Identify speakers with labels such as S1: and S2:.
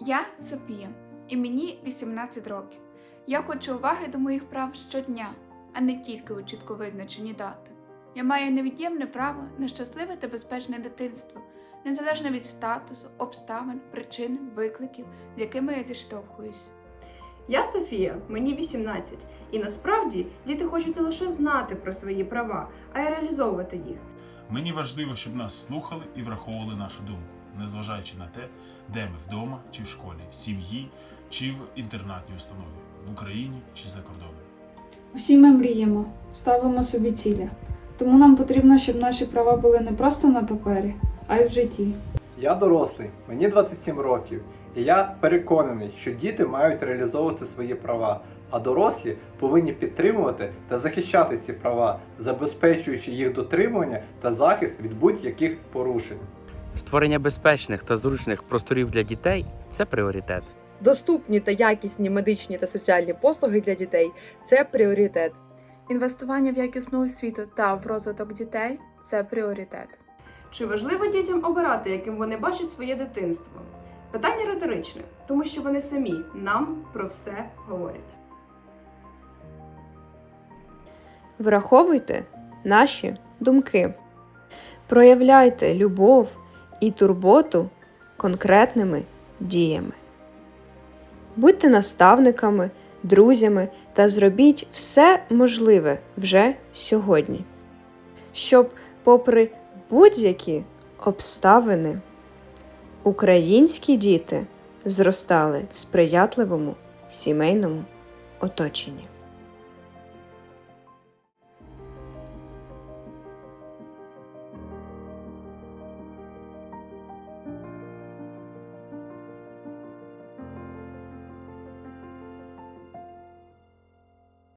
S1: Я Софія, і мені 18 років. Я хочу уваги до моїх прав щодня, а не тільки у чітко визначені дати. Я маю невід'ємне право на щасливе та безпечне дитинство, незалежно від статусу, обставин, причин, викликів, з якими я зіштовхуюсь.
S2: Я Софія, мені 18, і насправді діти хочуть не лише знати про свої права, а й реалізовувати їх.
S3: Мені важливо, щоб нас слухали і враховували нашу думку, незважаючи на те, де ми вдома чи в школі, в сім'ї чи в інтернатній установі, в Україні чи за кордоном.
S4: Усі ми мріємо, ставимо собі цілі. Тому нам потрібно, щоб наші права були не просто на папері, а й в житті.
S5: Я дорослий, мені 27 років, і я переконаний, що діти мають реалізовувати свої права, а дорослі повинні підтримувати та захищати ці права, забезпечуючи їх дотримування та захист від будь-яких порушень.
S6: Створення безпечних та зручних просторів для дітей це пріоритет.
S7: Доступні та якісні медичні та соціальні послуги для дітей це пріоритет.
S8: Інвестування в якісну освіту та в розвиток дітей це пріоритет.
S2: Чи важливо дітям обирати, яким вони бачать своє дитинство? Питання риторичне, тому що вони самі нам про все говорять.
S9: Враховуйте наші думки. Проявляйте любов і турботу конкретними діями. Будьте наставниками, друзями та зробіть все можливе вже сьогодні, щоб, попри будь-які обставини, українські діти зростали в сприятливому сімейному оточенні.